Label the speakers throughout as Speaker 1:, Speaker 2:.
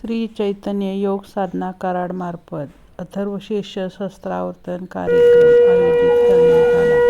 Speaker 1: श्री चैतन्य योग साधना कराडमार्फत अथर्वशीर्ष शस्त्रावर्तन कार्यक्रम आयोजित करण्यात आला.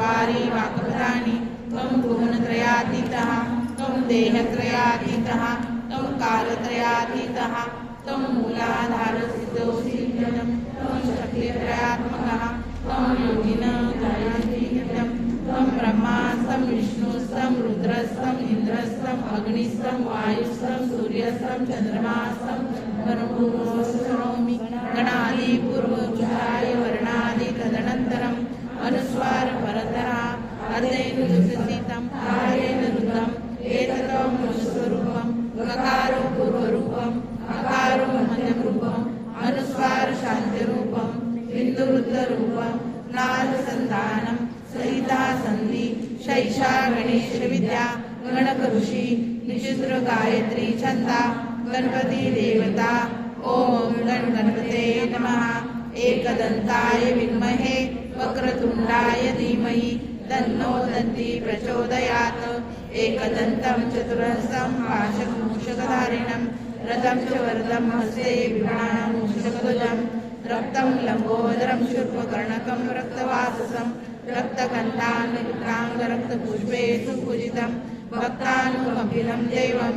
Speaker 2: चत्वारि वाक्पदानि, त्वं भुवनत्रयातीतः त्वं देहत्रयातीतः, त्वं कालत्रयातीतः, त्वं मूलाधारसिद्धोऽसिद्धं त्वं शक्तित्रयात्मकः, त्वं विष्णुस्तं रुद्रस्तं इन्द्रस्तं अग्निस्तं वायुस्तं सूर्यस्तं नालसन्धानं सहिता सन्धि शैषा गणेशविद्या गणकऋषि निचित्र गायत्री छन्दा गणपती देवता ॐ गण गणपते नमः। एकदन्ताय विद्महे, वक्रतुण्डाय धीमहि, तन्नो दन्ति प्रचोदयात्। एकदन्तं चतुरस्रं पाशमूषकधारिणं रथं च वरदं हस्ते विभ्राणमूषकध्वजं रक्तं लम्बोदरं शूर्पकर्णकं रक्तवाससं रक्तकण्ठान्विक्राङ्गरक्तपुष्पे सुपूजितं भक्तानुकम्पिलं देवं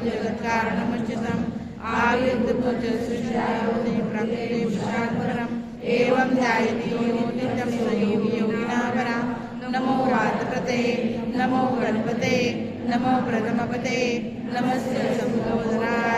Speaker 2: नमो वातपते नमो गणपते, नमो प्रथमपते, नमस्ते सम्बोधराय